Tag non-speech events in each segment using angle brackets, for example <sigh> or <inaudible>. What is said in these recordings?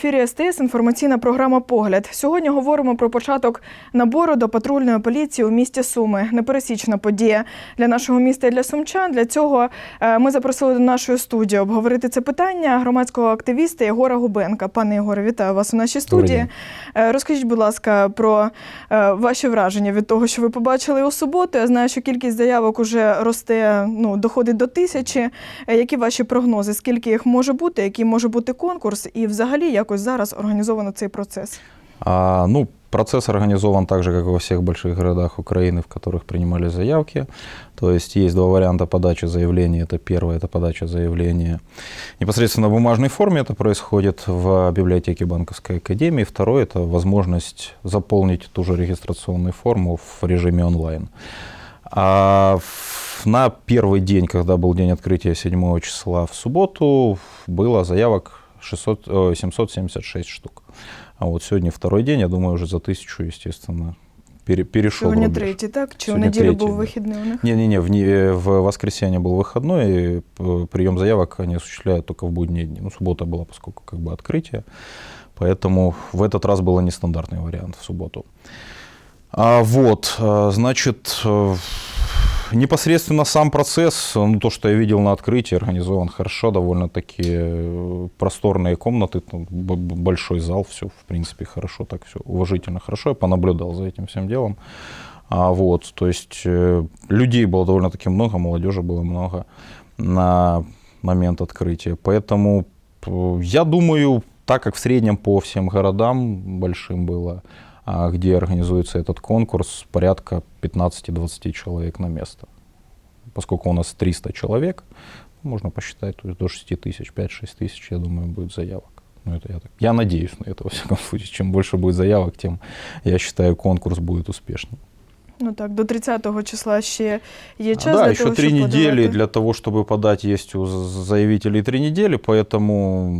ефірі СТС. Інформаційна програма Погляд. Сьогодні говоримо про початок набору до патрульної поліції у місті Суми. Непересічна подія для нашого міста і для сумчан. Для цього е, ми запросили до нашої студії обговорити це питання громадського активіста Єгора Губенка. Пане Єгоре, вітаю вас у нашій студії. Е, Розкажіть, будь ласка, про е, ваші враження від того, що ви побачили у суботу. Я знаю, що кількість заявок уже росте, ну доходить до тисячі. Які ваші прогнози? Скільки їх може бути? Який може бути конкурс? І взагалі якось зараз організовано цей процес? А, ну, процесс организован так же, как и во всех больших городах Украины, в которых принимали заявки. То есть есть два варианта подачи заявления. Это первое, это подача заявления непосредственно в бумажной форме. Это происходит в библиотеке Банковской академии. Второе, это возможность заполнить ту же регистрационную форму в режиме онлайн. А на первый день, когда был день открытия 7 числа в субботу, было заявок 600, э, 776 штук. А вот сегодня второй день, я думаю, уже за тысячу, естественно, пере- перешел Сьогодні рубеж. третій, так? Чи у Сьогодні неділю третій, був да. вихідний у них? Не-не-не, в, не- в воскресенье был выходной, и э, прием заявок они осуществляют только в будние дни. Ну, суббота была, поскольку как бы открытие, поэтому в этот раз был нестандартный вариант в субботу. А, вот, э, значит, э, непосредственно сам процесс, ну, то, что я видел на открытии, организован хорошо, довольно-таки э, просторные комнаты, там большой зал, все, в принципе, хорошо, так все уважительно, хорошо. Я понаблюдал за этим всем делом. А, вот, то есть э, людей было довольно-таки много, молодежи было много на момент открытия. Поэтому я думаю, так как в среднем по всем городам большим было, где организуется этот конкурс, порядка 15-20 человек на место. Поскольку у нас 300 человек, можно посчитать, то есть до 6 тысяч, 5-6 тысяч, я думаю, будет заявок. Ну, это я, так, я надеюсь на это, во всяком случае. Чем больше будет заявок, тем, я считаю, конкурс будет успешнее. Ну так, до 30-го числа ще є час А, да, для еще того, три щоб недели для того, чтобы подать, есть у заявителей три недели, поэтому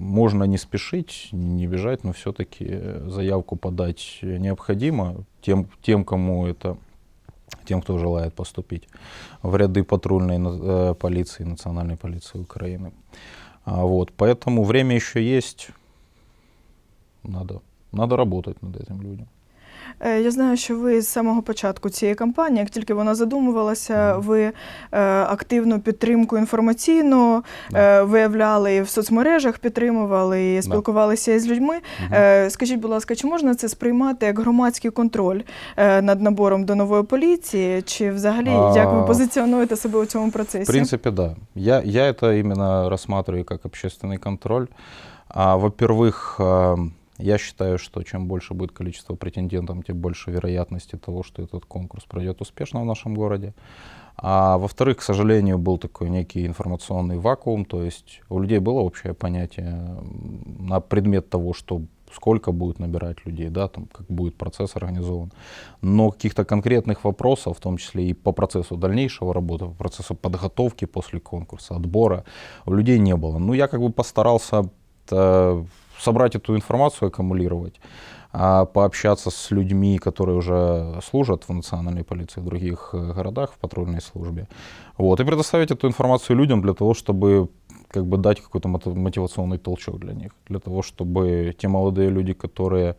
можно не спешить, не бежать, но все-таки заявку подать необходимо тем, тем, кому это, тем, кто желает поступить в ряды патрульной э, полиции, национальной полиции Украины. А, вот, поэтому время еще есть, надо, надо работать над этим людям. Е, Я знаю, що ви з самого початку цієї кампанії, як тільки вона задумувалася, Мгм. ви е, активну підтримку інформаційну Да. е, виявляли і в соцмережах, підтримували і спілкувалися із людьми. Мгм. Е, скажіть, будь ласка, чи можна це сприймати як громадський контроль е, над набором до нової поліції? Чи взагалі як ви А, позиціонуєте себе у цьому процесі? В принципе, да. Я, я это именно рассматриваю как общественный контроль. А, во-первых, а, я считаю, что чем больше будет количество претендентов, тем больше вероятности того, что этот конкурс пройдет успешно в нашем городе. А во-вторых, к сожалению, был такой некий информационный вакуум, то есть у людей было общее понятие на предмет того, что сколько будет набирать людей, да, там, как будет процесс организован. Но каких-то конкретных вопросов, в том числе и по процессу дальнейшего работы, по процессу подготовки после конкурса, отбора, у людей не было. Ну, я как бы постарался э, собрать эту информацию, аккумулировать, а, пообщаться с людьми, которые уже служат в национальной полиции в других э, городах в патрульной службе. Вот, и предоставить эту информацию людям для того, чтобы как бы дать какой-то мотивационный толчок для них, для того, чтобы те молодые люди, которые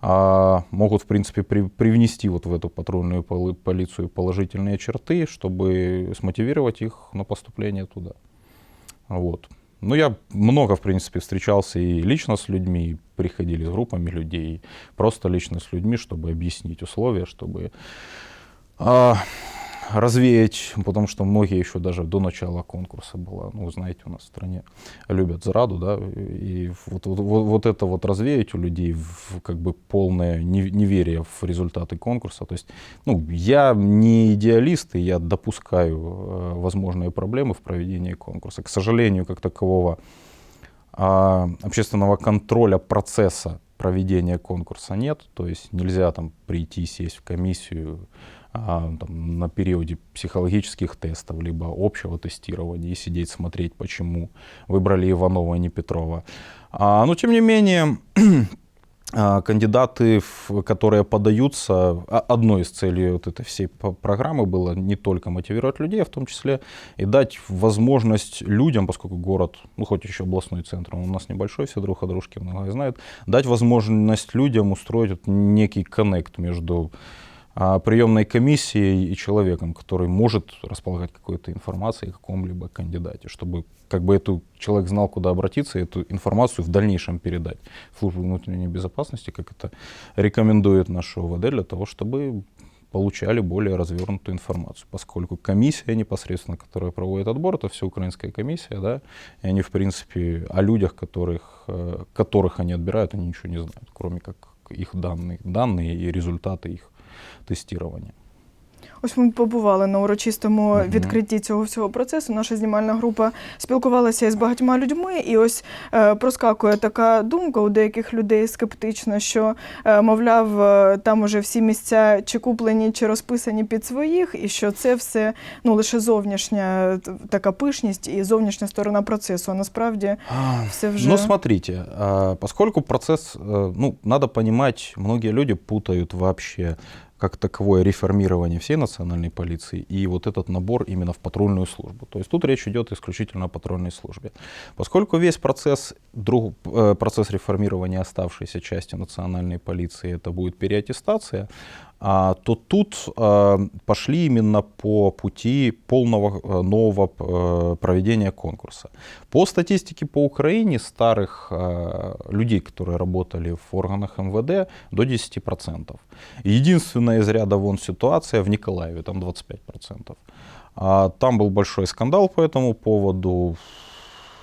а, могут, в принципе, при- привнести вот в эту патрульную полы- полицию положительные черты, чтобы смотивировать их на поступление туда. Вот. Ну, я много, в принципе, встречался и лично с людьми, и приходили с группами людей, и просто лично с людьми, чтобы объяснить условия, чтобы а, развеять, потому что многие еще даже до начала конкурса было, ну, знаете, у нас в стране любят зараду, да, и вот, вот, вот- это вот развеять у людей в как бы полное не- неверие в результаты конкурса. То есть, ну, я не идеалист, и я допускаю э, возможные проблемы в проведении конкурса. К сожалению, как такового а, общественного контроля процесса проведения конкурса нет. То есть нельзя там прийти, сесть в комиссию там, на периоде психологических тестов, либо общего тестирования и сидеть смотреть, почему выбрали Иванова, а не Петрова. А, но тем не менее, <clears throat> а, кандидаты, которые подаются, а- одной из целей вот этой всей программы было не только мотивировать людей, а в том числе и дать возможность людям, поскольку город, ну хоть еще областной центр, он у нас небольшой, все друг о дружке много знают, дать возможность людям устроить вот некий коннект между а, приемной комиссией и человеком, который может располагать какой-то информацией о каком-либо кандидате, чтобы как бы эту человек знал, куда обратиться, и эту информацию в дальнейшем передать в службу внутренней безопасности, как это рекомендует наш ОВД, для того, чтобы получали более развернутую информацию, поскольку комиссия непосредственно, которая проводит отбор, это всеукраинская комиссия, да, и они, в принципе, о людях, которых, э, которых они отбирают, они ничего не знают, кроме как их данные, данные и результаты их тестирования. Ось ми побували на урочистому Мгм. відкритті цього всього процесу. Наша знімальна група спілкувалася із багатьма людьми, і ось е, проскакує така думка у деяких людей скептична, що е, мовляв, е, там уже всі місця чи куплені, чи розписані під своїх, і що це все ну лише зовнішня е, така пишність і зовнішня сторона процесу. А насправді все вже Ну, смотрите, поскольку процесс, э, ну, надо понимать, многие люди путают вообще как таковое реформирование всей национальной полиции и вот этот набор именно в патрульную службу. То есть тут речь идет исключительно о патрульной службе. Поскольку весь процесс, друг, э, процесс реформирования оставшейся части национальной полиции, это будет переаттестация, то тут э, пошли именно по пути полного э, нового э, проведения конкурса. По статистике по Украине старых э, людей, которые работали в органах МВД, до 10%. Единственная из ряда вон ситуация в Николаеве, там 25%. А там был большой скандал по этому поводу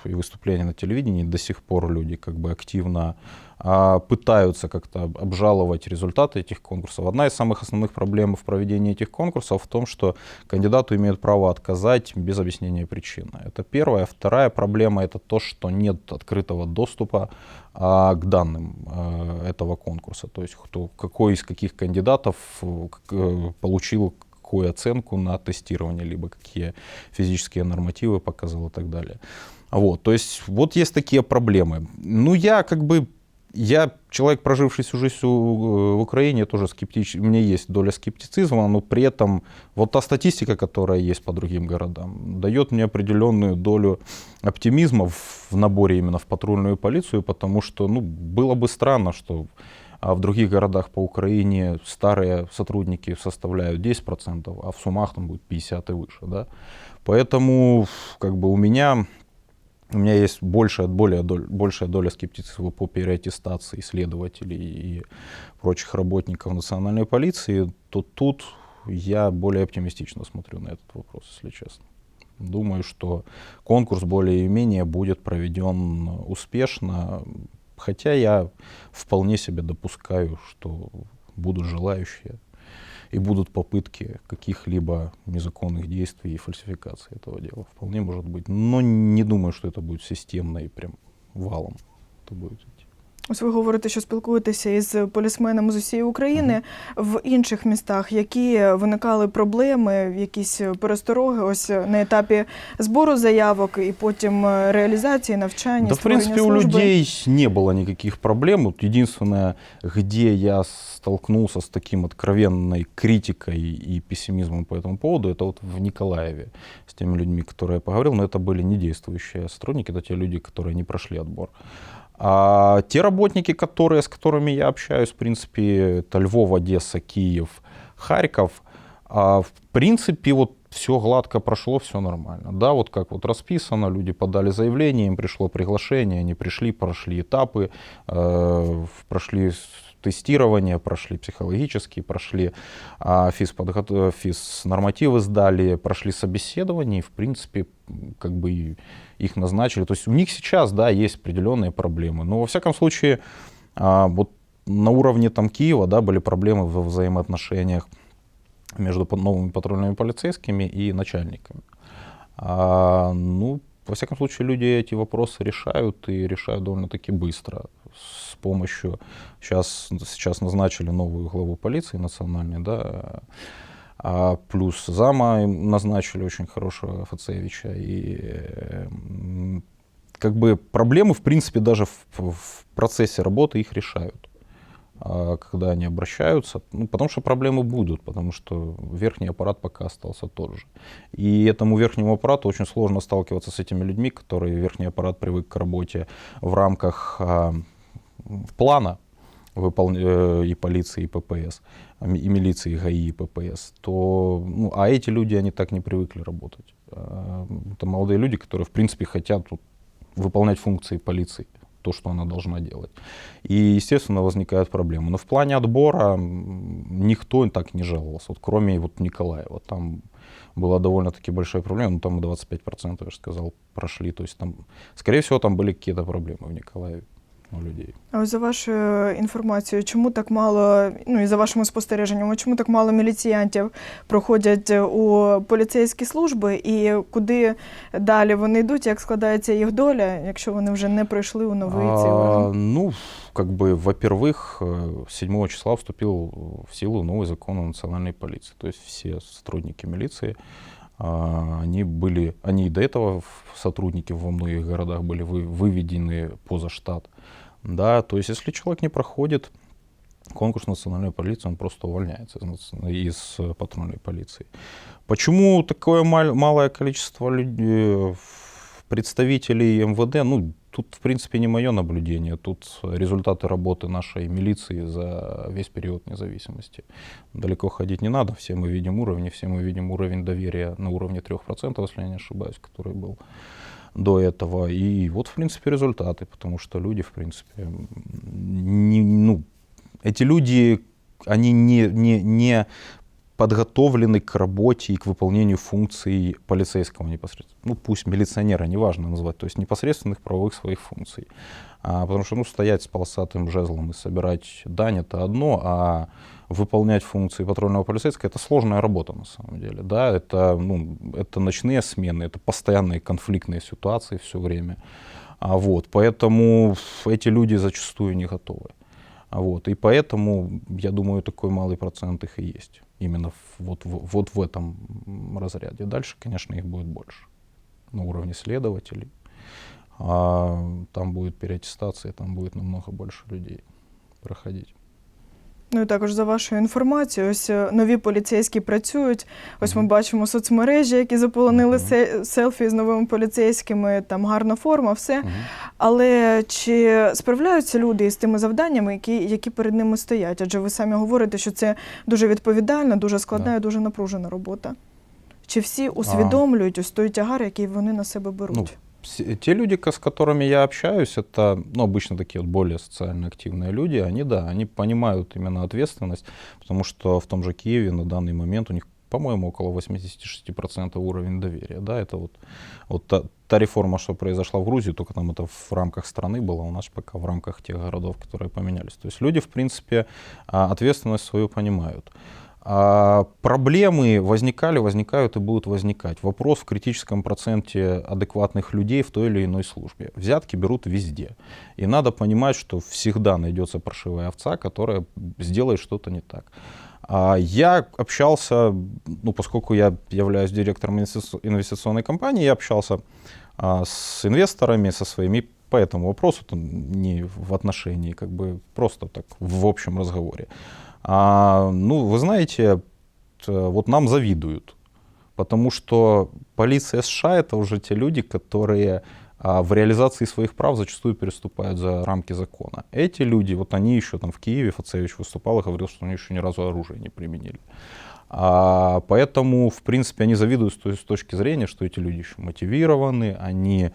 и выступления на телевидении. До сих пор люди как бы активно а, пытаются как-то об- обжаловать результаты этих конкурсов. Одна из самых основных проблем в проведении этих конкурсов в том, что кандидату имеют право отказать без объяснения причины. Это первая. Вторая проблема это то, что нет открытого доступа а, к данным а, этого конкурса. То есть кто, какой из каких кандидатов э, к- э, получил какую оценку на тестирование, либо какие физические нормативы показал и так далее. Вот, то есть вот есть такие проблемы. Ну, я как бы, я человек, проживший всю жизнь э, в Украине, тоже скептич, у меня есть доля скептицизма, но при этом вот та статистика, которая есть по другим городам, дает мне определенную долю оптимизма в, в наборе именно в патрульную полицию, потому что, ну, было бы странно, что а в других городах по Украине старые сотрудники составляют 10%, а в Сумах там будет 50 и выше, да. Поэтому как бы у меня у меня есть большая, более доль- большая доля скептицизма по переаттестации следователей и прочих работников национальной полиции, то тут я более оптимистично смотрю на этот вопрос, если честно. Думаю, что конкурс более-менее будет проведен успешно, хотя я вполне себе допускаю, что будут желающие и будут попытки каких-либо незаконных действий и фальсификации этого дела. Вполне может быть. Но не думаю, что это будет системно и прям валом. Это будет. Ось ви говорите, що спілкуєтеся із полісменами з усієї України в інших містах, які виникали проблеми, якісь перестороги, ось на етапі збору заявок і потім е, реалізації навчання. Да, в створення принципе, у служби. людей не было никаких проблем. Вот единственное, где я столкнулся с таким откровенной критикой и пессимизмом по этому поводу, это вот в Николаеве с теми людьми, которые я поговорил, но это были не действующие сотрудники, это те люди, которые не прошли отбор. А те работники, которые, с которыми я общаюсь, в принципе, это Львов, Одесса, Киев, Харьков, а, в принципе, вот все гладко прошло, все нормально. Да, вот как вот расписано, люди подали заявление, им пришло приглашение, они пришли, прошли этапы, э, прошли тестирование, прошли психологические, прошли а, физнормативы сдали, прошли собеседование, и, в принципе, как бы их назначили. То есть у них сейчас, да, есть определенные проблемы. Но, во всяком случае, а, вот на уровне там Киева, да, были проблемы во взаимоотношениях между новыми патрульными полицейскими и начальниками. А, ну, во всяком случае, люди эти вопросы решают и решают довольно-таки быстро. С помощью, сейчас, сейчас назначили новую главу полиции национальной, да, а плюс зама назначили очень хорошего Фацевича. И как бы проблемы, в принципе, даже в, в процессе работы их решают. а, когда они обращаются, ну, потому что проблемы будут, потому что верхний аппарат пока остался тот же. И этому верхнему аппарату очень сложно сталкиваться с этими людьми, которые верхний аппарат привык к работе в рамках а, плана э, и полиции, и ППС, и милиции, и ГАИ, и ППС, то, ну, а эти люди, они так не привыкли работать. А, Это молодые люди, которые, в принципе, хотят выполнять функции полиции, то, что она должна делать. И, естественно, возникают проблемы. Но в плане отбора никто так не жаловался, вот, кроме вот Николаева. Там была довольно-таки большая проблема, ну там 25%, я же сказал, прошли. То есть там, скорее всего, там были какие-то проблемы в Николаеве у людей. А ось за вашою інформацією, чому так мало, ну і за вашими спостереженнями, чому так мало міліціянтів проходять у поліцейські служби, і куди далі вони йдуть, як складається їх доля, якщо вони вже не пройшли у новий цей А, орган? ну, как бы, во-первых, э, 7 числа вступил в силу новый закон о национальной полиции. То есть все сотрудники милиции, а, они были, они и до этого в- сотрудники во многих городах были вы- выведены поза штат. Да, то есть если человек не проходит конкурс национальной полиции, он просто увольняется из, из э, патрульной полиции. Почему такое мал- малое количество людей, представителей МВД? Ну, тут, в принципе, не мое наблюдение. Тут результаты работы нашей милиции за весь период независимости. Далеко ходить не надо. Все мы видим уровни, все мы видим уровень доверия на уровне 3%, если я не ошибаюсь, который был до этого. И вот, в принципе, результаты, потому что люди, в принципе, не, ну, эти люди, они не, не, не подготовлены к работе и к выполнению функций полицейского непосредственно. Ну, пусть милиционера, неважно назвать, то есть непосредственных правовых своих функций. А, потому что, ну, стоять с полосатым жезлом и собирать дань — это одно, а выполнять функции патрульного полицейского — это сложная работа на самом деле. Да, это, ну, это ночные смены, это постоянные конфликтные ситуации все время. А вот, поэтому эти люди зачастую не готовы. А Вот, и поэтому, я думаю, такой малый процент их и есть. Именно вот, в- вот в этом разряде. Дальше, конечно, их будет больше. На уровне следователей. А там будет переаттестация, там будет намного больше людей проходить. Ну і також за вашою інформацією, ось е, нові поліцейські працюють. Ось ми бачимо соцмережі, які заполонили селфі з новими поліцейськими, там гарна форма, все. Але чи справляються люди із тими завданнями, які, які перед ними стоять? Адже ви самі говорите, що це дуже відповідальна, дуже складна і дуже напружена робота. Чи всі усвідомлюють ось той тягар, який вони на себе беруть? Те люди, с которыми я общаюсь, это ну, обычно такие вот более социально активные люди, они, да, они понимают именно ответственность, потому что в том же Киеве на данный момент у них, по-моему, около 86% уровень доверия. Да, это вот, вот та, та реформа, что произошла в Грузии, только там это в рамках страны было, у нас пока в рамках тех городов, которые поменялись. То есть люди, в принципе, а, ответственность свою понимают. А проблемы возникали, возникают и будут возникать. Вопрос в критическом проценте адекватных людей в той или иной службе. Взятки берут везде. И надо понимать, что всегда найдется паршивая овца, которая сделает что-то не так. А Я общался, ну, поскольку я являюсь директором инвестиц- инвестиционной компании, я общался а, с инвесторами, со своими по этому вопросу, не в отношении, как бы просто так в общем разговоре. А, ну, вы знаете, т- вот нам завидуют, потому что полиция США это уже те люди, которые а, в реализации своих прав зачастую переступают за рамки закона. Эти люди, вот они еще там в Киеве, Фацевич выступал и говорил, что они еще ни разу оружие не применили. А, поэтому, в принципе, они завидуют с с точки зрения, что эти люди еще мотивированы, они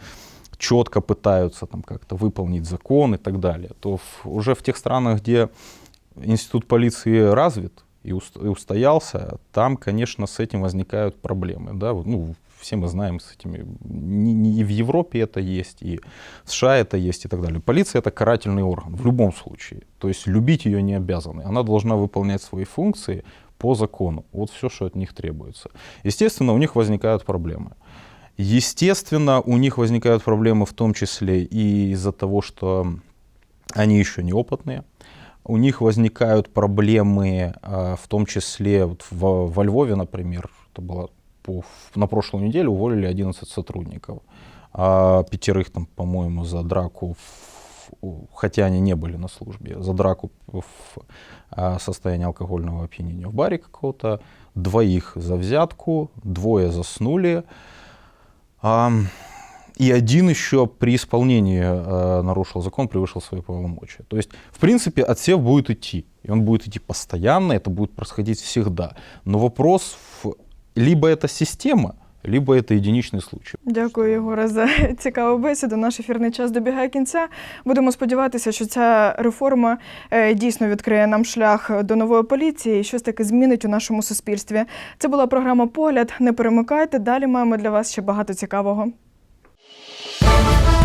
четко пытаются там как-то выполнить закон и так далее. То в- уже в тех странах, где институт полиции развит и, ус- и устоялся, там, конечно, с этим возникают проблемы. Да? Ну, все мы знаем с этими. Не, не- в Европе это есть, и в США это есть, и так далее. Полиция это карательный орган в любом случае. То есть любить ее не обязаны. Она должна выполнять свои функции по закону. Вот все, что от них требуется. Естественно, у них возникают проблемы. Естественно, у них возникают проблемы в том числе и из-за того, что они еще неопытные. У них возникают проблемы, а, в том числе вот в- во Львове, например, это было по- на прошлую неделю уволили 11 сотрудников, а пятерых там, по-моему, за драку в хотя они не были на службе, за драку в а, состоянии алкогольного опьянения в баре какого-то, двоих за взятку, двое заснули, и один еще при исполнении э, нарушил закон, превышил свои полномочия. То есть, в принципе, отсев будет идти. И он будет идти постоянно, это будет происходить всегда. Но вопрос, в... либо это система, либо это единичный случай. Дякую, Єгоре, за <laughs> цікаву бесіду. Наш ефірний час добігає кінця. Будемо сподіватися, що ця реформа е, дійсно відкриє нам шлях до нової поліції і щось таке змінить у нашому суспільстві. Це була програма Погляд. Не перемикайте. Далі маємо для вас ще багато цікавого. Thank you.